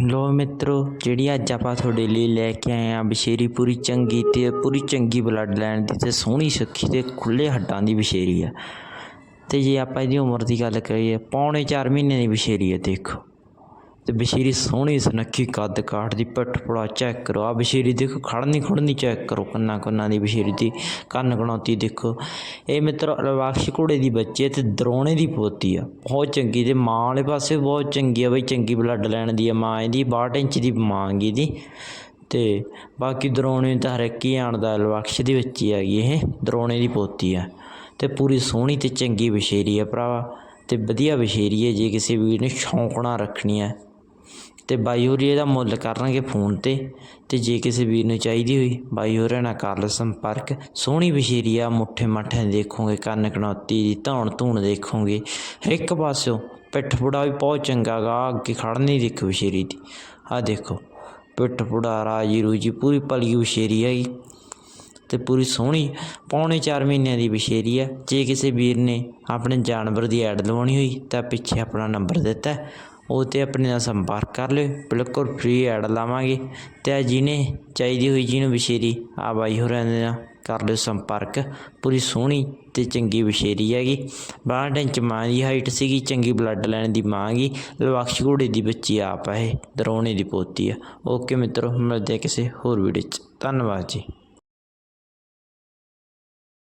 ਲੋ ਮਿੱਤਰੋ, ਜਿਹੜੀ ਅੱਜ ਆਪਾਂ ਤੁਹਾਡੇ ਲਈ ਲੈ ਕੇ ਆਏ ਆ ਬਸ਼ੇਰੀ, ਪੂਰੀ ਚੰਗੀ ਤੇ ਪੂਰੀ ਚੰਗੀ ਬਲੱਡ ਲਾਈਨ ਦੀ ਤੇ ਸੋਹਣੀ ਸੁੱਖੀ ਤੇ ਖੁੱਲੇ ਹੱਡਾਂ ਦੀ ਬਸ਼ੇਰੀ ਆ। ਤੇ ਜੇ ਆਪਾਂ ਇਹਦੀ ਉਮਰ ਦੀ ਗੱਲ ਕਰੀਏ, ਪੌਣੇ 4 ਮਹੀਨੇ ਦੀ ਬਸ਼ੇਰੀ ਆ, ਦੇਖੋ। ਤੇ ਬਸ਼ੇਰੀ ਸੋਹਣੀ ਸੁਨੱਖੀ ਕੱਦ ਕਾਠ ਦੀ, ਪਿੱਠ ਪੁੜਾ ਚੈੱਕ ਕਰੋ। ਆ ਬਸ਼ੇਰੀ ਦੇਖੋ, ਖੜਨੀ ਖੜਨੀ ਚੈੱਕ ਕਰੋ, ਕੰਨਾ ਕੰਨਾਂ ਦੀ ਬਸ਼ੇਰੀ ਦੀ, ਕੰਨ ਗਣੌਤੀ ਦੇਖੋ। ਇਹ ਮਿੱਤਰ ਲਵਾਕਸ਼ ਘੋੜੇ ਦੀ ਬੱਚੀ ਹੈ ਤੇ ਦਰੋਣੇ ਦੀ ਪੋਤੀ ਆ। ਬਹੁਤ ਚੰਗੀ ਤੇ ਮਾਂ ਵਾਲੇ ਪਾਸੇ ਬਹੁਤ ਚੰਗੀ ਆ ਬਈ, ਚੰਗੀ ਬਲੱਡ ਲੈਣ ਦੀ ਆ ਮਾਂ ਇਹਦੀ 62 ਇੰਚ ਦੀ ਮਾਂਗੀ ਦੀ ਤੇ ਬਾਕੀ ਦਰੋਣੇ ਤਾਂ ਹਰ ਇੱਕ ਹੀ ਆਣਦਾ ਲਵਾਕਸ਼ ਦੀ ਬੱਚੀ ਹੈਗੀ ਇਹ, ਦਰੋਣੇ ਦੀ ਪੋਤੀ ਆ। ਤੇ ਪੂਰੀ ਸੋਹਣੀ ਤੇ ਚੰਗੀ ਬਸ਼ੇਰੀ ਆ ਭਰਾਵਾ, ਤੇ ਵਧੀਆ ਬਸ਼ੇਰੀ ਹੈ, ਜੇ ਕਿਸੇ ਵੀਰ ਨੇ ਸ਼ੌਂਕ ਨਾਲ ਰੱਖਣੀ ਹੈ। ਅਤੇ ਬਾਈ ਹੋਰੀ ਇਹਦਾ ਮੁੱਲ ਕਰਨਗੇ ਫੋਨ ਤੇ ਅਤੇ ਜੇ ਕਿਸੇ ਵੀਰ ਨੂੰ ਚਾਹੀਦੀ ਹੋਈ, ਬਾਈ ਹੋਰਾਂ ਨਾਲ ਕਰ ਲਓ ਸੰਪਰਕ। ਸੋਹਣੀ ਬਸ਼ੇਰੀ ਆ, ਮੁੱਠੇ ਮੱਠੇ ਦੇਖੋਗੇ, ਕੰਨ ਕਨੌਤੀ ਦੀ, ਧੌਣ ਧੂਣ ਦੇਖੋਗੇ। ਇੱਕ ਪਾਸਿਓ ਪਿੱਠ ਪੁੜਾ ਵੀ ਬਹੁਤ ਚੰਗਾ ਗਾ, ਅੱਗੇ ਖੜਨੀ ਦੇਖੋ ਬਸ਼ੇਰੀ ਦੀ। ਆਹ ਦੇਖੋ ਪਿੱਠ ਪੁੜਾ ਰਾਜੀ ਰੂਜੀ, ਪੂਰੀ ਪਲੀ ਬਸ਼ੇਰੀ ਹੈਗੀ। ਤੇ ਪੂਰੀ ਸੋਹਣੀ, ਪੌਣੇ 4 ਮਹੀਨਿਆਂ ਦੀ ਬਸ਼ੇਰੀ ਆ। ਜੇ ਕਿਸੇ ਵੀਰ ਨੇ ਆਪਣੇ ਜਾਨਵਰ ਦੀ ਐਡ ਲਵਾਉਣੀ ਹੋਈ, ਤਾਂ ਪਿੱਛੇ ਆਪਣਾ ਨੰਬਰ ਦਿੱਤਾ। ਹੈ, ਉਹ ਤੇ ਆਪਣੇ ਨਾਲ ਸੰਪਰਕ ਕਰ ਲਿਓ। ਬਿਲਕੁਲ ਫ੍ਰੀ ਐਡ ਲਾਵਾਂਗੇ। ਤੇ ਜਿਹਨੇ ਚਾਹੀਦੀ ਹੋਈ ਜਿਹਨੂੰ ਬਸ਼ੇਰੀ ਆ ਬਾਈ ਹੋਰਾਂ ਦੇ ਨਾਲ ਕਰ ਲਿਓ ਸੰਪਰਕ। ਪੂਰੀ ਸੋਹਣੀ ਤੇ ਚੰਗੀ ਬਸ਼ੇਰੀ ਹੈਗੀ। ਬਾਹਠ 'ਚ ਮਾਂ ਦੀ ਹਾਈਟ ਸੀਗੀ ਚੰਗੀ ਬਲੱਡ ਲਾਈਨ ਦੀ ਮਾਂ ਗੀ ਲਵਾਕਸ਼ ਘੋੜੇ ਦੀ ਬੱਚੀ ਆਪ ਆ ਇਹ ਦਰੋਣੇ ਦੀ ਪੋਤੀ ਆ। ਓਕੇ ਮਿੱਤਰੋ ਮਿਲਦੇ ਕਿਸੇ ਹੋਰ ਵੀਡੀਓ 'ਚ। ਧੰਨਵਾਦ ਜੀ।